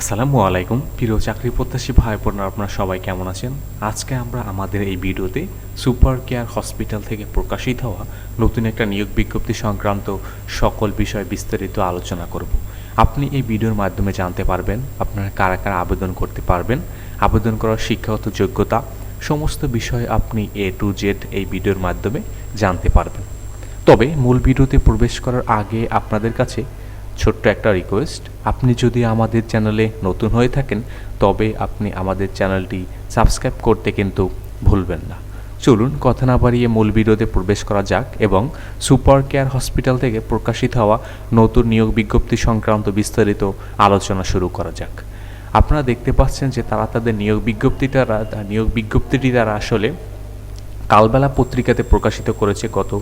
আসসালামু আলাইকুম। প্রিয় চাকরি প্রত্যাশী ভাই বোনেরা, আপনারা সবাই কেমন আছেন? আজকে আমরা আমাদের এই ভিডিওতে সুপার কেয়ার হসপিটাল থেকে প্রকাশিত হওয়া নতুন একটা নিয়োগ বিজ্ঞপ্তি সংক্রান্ত সকল বিষয় বিস্তারিত আলোচনা করব। আপনি এই ভিডিওর মাধ্যমে জানতে পারবেন আপনারা কারা কারা আবেদন করতে পারবেন, আবেদন করার শিক্ষাগত যোগ্যতা, সমস্ত বিষয় আপনি এ টু জেড এই ভিডিওর মাধ্যমে জানতে পারবেন। তবে মূল ভিডিওতে প্রবেশ করার আগে আপনাদের কাছে ছোট্ট একটা রিকোয়েস্ট আপনি যদি আমাদের চ্যানেলে নতুন হয়ে থাকেন, তবে আপনি আমাদের চ্যানেলটি সাবস্ক্রাইব করতে কিন্তু ভুলবেন না। চলুন কথা না বাড়িয়ে মূল বিরোধে প্রবেশ করা যাক এবং সুপার কেয়ার হসপিটাল থেকে প্রকাশিত হওয়া নতুন নিয়োগ বিজ্ঞপ্তি সংক্রান্ত বিস্তারিত আলোচনা শুরু করা যাক। আপনারা দেখতে পাচ্ছেন যে তারা তাদের নিয়োগ বিজ্ঞপ্তিটা নিয়োগ বিজ্ঞপ্তিটি তারা আসলে কালবেলা পত্রিকাতে প্রকাশিত করেছে গত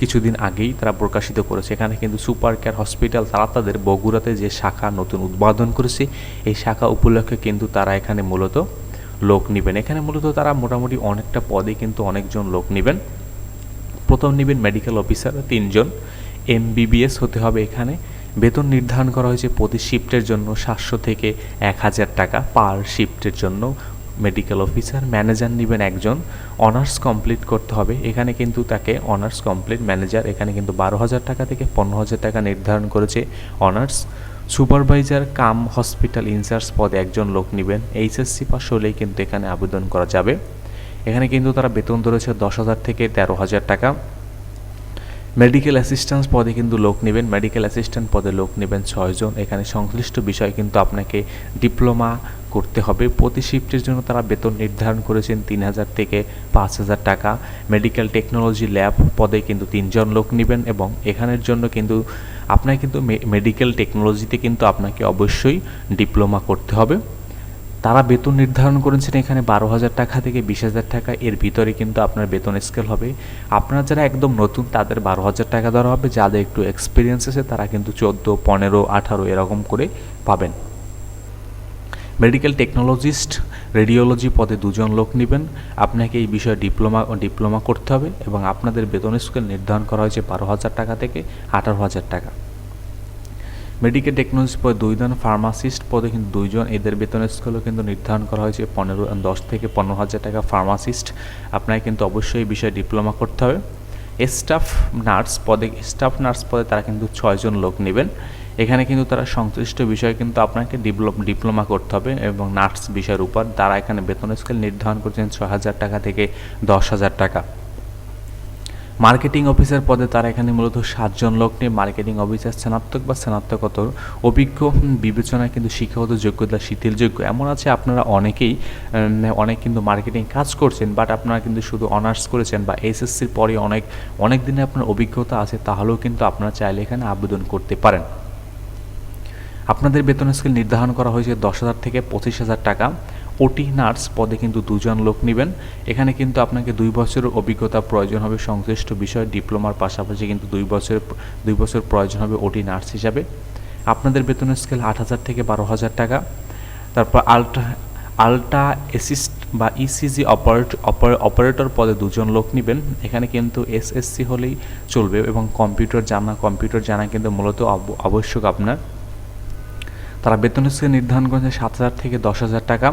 কিছুদিন আগেই তারা প্রকাশিত করেছে। এখানে কিন্তু সুপার কেয়ার হসপিটাল তারা তাদের বগুড়াতে যে শাখা নতুন উদ্বোধন করেছে, এই শাখা উপলক্ষে কিন্তু তারা এখানে মূলত লোক নেবেন। এখানে মূলত তারা মোটামুটি অনেকটা পদে কিন্তু অনেকজন লোক নেবেন। প্রথম নেবেন মেডিকেল অফিসার তিনজন। এমবিবিএস হতে হবে এখানে। বেতন নির্ধারণ করা হয়েছে প্রতি শিফটের জন্য সাতশো থেকে এক হাজার টাকা পার শিফটের জন্য। মেডিকেল অফিসার ম্যানেজার নেবেন একজন অনার্স কমপ্লিট করতে হবে। এখানে কিন্তু তাকে অনার্স কমপ্লিট ম্যানেজার এখানে কিন্তু বারো হাজার টাকা থেকে পনেরো হাজার টাকা নির্ধারণ করেছে honours supervisor cum hospital in charge পদে একজন লোক নেবেন। এইচএসসি পাস হলেই কিন্তু এখানে আবেদন করা যাবে। এখানে কিন্তু তারা বেতন ধরেছে দশ হাজার থেকে তেরো হাজার টাকা। মেডিকেল অ্যাসিস্ট্যান্স পদে কিন্তু লোক নেবেন মেডিকেল অ্যাসিস্ট্যান্ট পদে লোক নেবেন ছয়জন এখানে সংশ্লিষ্ট বিষয় কিন্তু আপনাকে ডিপ্লোমা করতে হবে। প্রতি শিফটের জন্য তারা বেতন নির্ধারণ করেছেন তিন হাজার থেকে পাঁচ হাজার টাকা। মেডিকেল টেকনোলজি ল্যাব পদে কিন্তু তিনজন লোক নেবেন এবং এখানের জন্য কিন্তু আপনাকে কিন্তু মেডিকেল টেকনোলজিতে কিন্তু আপনাকে অবশ্যই ডিপ্লোমা করতে হবে। তারা বেতন নির্ধারণ করেছেন এখানে বারো হাজার টাকা থেকে বিশ হাজার টাকা। এর ভিতরে কিন্তু আপনার বেতন স্কেল হবে। আপনারা যারা একদম নতুন, তাদের বারো হাজার টাকা দেওয়া হবে। যাদের একটু এক্সপিরিয়েন্স আছে, তারা কিন্তু চোদ্দ, পনেরো, আঠারো এরকম করে পাবেন। মেডিকেল টেকনোলজিস্ট রেডিওলজি পদে দুজন লোক নেবেন। আপনাকে এই বিষয়ে ডিপ্লোমা ডিপ্লোমা করতে হবে এবং আপনাদের বেতন স্কেল নির্ধারণ করা হয়েছে বারো হাজার টাকা থেকে আঠারো হাজার টাকা। মেডিকেল টেকনোলজি পদে দুইজন ফার্মাসিস্ট পদে কিন্তু দুইজন এদের বেতন স্কেলও কিন্তু নির্ধারণ করা হয়েছে। পনেরো, দশ থেকে পনেরো হাজার টাকা ফার্মাসিস্ট আপনাকে কিন্তু অবশ্যই এই বিষয়ে ডিপ্লোমা করতে হবে। স্টাফ নার্স পদে স্টাফ নার্স পদে তারা কিন্তু ছয়জন লোক নেবেন। এখানে কিন্তু তারা সংশ্লিষ্ট বিষয়ে কিন্তু আপনাকে ডিপ্লোমা করতে হবে এবং নার্স বিষয়ের উপর। তারা এখানে বেতন স্কেল নির্ধারণ করছেন ছ হাজার টাকা থেকে দশ হাজার টাকা। মার্কেটিং অফিসার পদে তারা এখানে মূলত সাতজন লোক নিয়ে মার্কেটিং অফিসার, স্নাতক বা স্নাতকতর অভিজ্ঞ বিবেচনায় কিন্তু শিক্ষাগত যোগ্যতা শিথিলযোগ্য এমন আছে আপনারা অনেকেই অনেক কিন্তু মার্কেটিং কাজ করছেন, বাট আপনারা কিন্তু শুধু অনার্স করেছেন বা এসএসসির পরে অনেক অনেক দিনে আপনার অভিজ্ঞতা আছে, তাহলেও কিন্তু আপনারা চাইলে এখানে আবেদন করতে পারেন। আপনাদের বেতন স্কেল নির্ধারণ করা হয়েছে দশ হাজার থেকে পঁচিশ হাজার টাকা। ওটি নার্স পদে কিন্তু দুজন লোক নেবেন। এখানে কিন্তু আপনাকে দুই বছরের অভিজ্ঞতা প্রয়োজন হবে। সংশ্লিষ্ট বিষয়ে ডিপ্লোমার পাশাপাশি কিন্তু দুই বছরের দুই বছর প্রয়োজন হবে ওটি নার্স হিসাবে। আপনাদের বেতনের স্কেল আট হাজার থেকে বারো হাজার টাকা। তারপর আলট্রা আলট্রা অ্যাসিস্ট বা ইসিজি অপারেট অপারেটর পদে দুজন লোক নেবেন। এখানে কিন্তু এসএসসি হলেই চলবে এবং কম্পিউটার জানা কম্পিউটার জানা কিন্তু মূলত আবশ্যক আপনার। তারা বেতন স্কেল নির্ধারণ করেছে সাত হাজার থেকে দশ হাজার টাকা।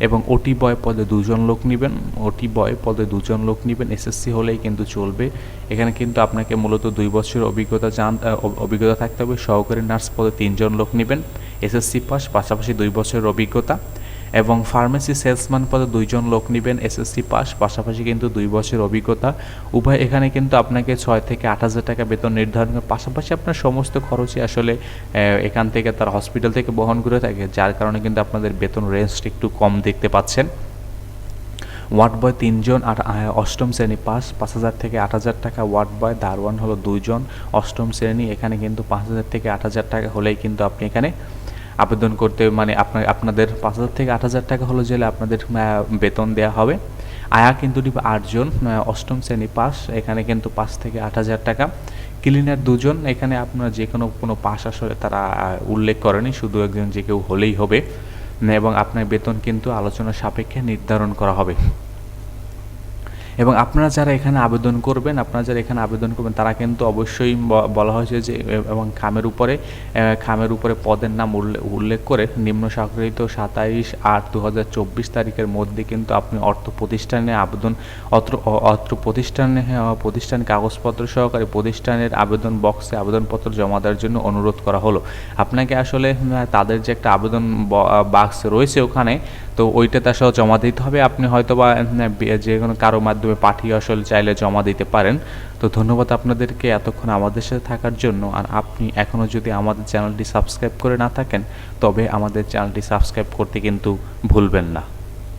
এবং ওটি বয় পদে দুজন লোক নেবেন। ওটি বয় পদে দুজন লোক নেবেন। এসএসসি হলেই কিন্তু চলবে। এখানে কিন্তু আপনাকে মূলত দুই বছরের অভিজ্ঞতা জান অভিজ্ঞতা থাকতে হবে। সহকারী নার্স পদে তিনজন লোক নেবেন। এসএসসি পাস, পাশাপাশি দুই বছরের অভিজ্ঞতা। এবং ফার্মেসি সেলসম্যান পদে দুইজন লোক নেবেন এসএসসি পাস পাশাপাশি কিন্তু দুই বছরের অভিজ্ঞতা। উভয় এখানে কিন্তু আপনাকে ছয় থেকে আট হাজার টাকা বেতন নির্ধারণ পাশাপাশি আপনার সমস্ত খরচই আসলে এখান থেকে তার হসপিটাল থেকে বহন করে থাকে, যার কারণে কিন্তু আপনাদের বেতন রেঞ্জটা একটু কম দেখতে পাচ্ছেন। ওয়ার্ড বয় তিনজন আর অষ্টম শ্রেণি পাস পাঁচ হাজার থেকে আট হাজার টাকা। ওয়ার্ড বয় দারওয়ান হলো দুইজন, অষ্টম শ্রেণি, এখানে কিন্তু পাঁচ হাজার থেকে আট হাজার টাকা হলেই কিন্তু আপনি এখানে আবেদন করতে মানে আপনার, আপনাদের পাঁচ হাজার থেকে আট হাজার টাকা হলো জেলে আপনাদের বেতন দেওয়া হবে। আয়া কিন্তু আটজন অষ্টম শ্রেণি পাস, এখানে কিন্তু পাঁচ থেকে আট হাজার টাকা। ক্লিনার দুজন, এখানে আপনার যে কোনো কোনো পাস আসলে তারা উল্লেখ করেনি, শুধু একজন যে কেউ হলেই হবে। এবং আপনার বেতন কিন্তু আলোচনা সাপেক্ষে নির্ধারণ করা হবে। এবং আপনারা যারা এখানে আবেদন করবেন, আপনারা যারা এখানে আবেদন করবেন, তারা কিন্তু অবশ্যই বলা হয়েছে যে এবং খামের উপরে খামের উপরে পদের নাম উল্লে- উল্লেখ করে নিম্ন স্বাক্ষরিত সাতাইশ আট দু হাজার তারিখের মধ্যে কিন্তু আপনি অর্থ প্রতিষ্ঠানে আবেদন, অত্র অত্র প্রতিষ্ঠানে প্রতিষ্ঠান কাগজপত্র সহকারে প্রতিষ্ঠানের আবেদন বক্সে আবেদনপত্র জমা দেওয়ার জন্য অনুরোধ করা হলো। আপনাকে আসলে তাদের যে একটা আবেদন বাক্স রয়েছে ওখানে তো ওইটাতে আসলে জমা দিতে হবে। আপনি হয়তো বা যে কোনো কারও মাধ্যমে পাঠিয়ে আসলে চাইলে জমা দিতে পারেন। তো ধন্যবাদ আপনাদেরকে এতক্ষণ আমাদের সাথে থাকার জন্য। আর আপনি এখনও যদি আমাদের চ্যানেলটি সাবস্ক্রাইব করে না থাকেন, তবে আমাদের চ্যানেলটি সাবস্ক্রাইব করতে কিন্তু ভুলবেন না।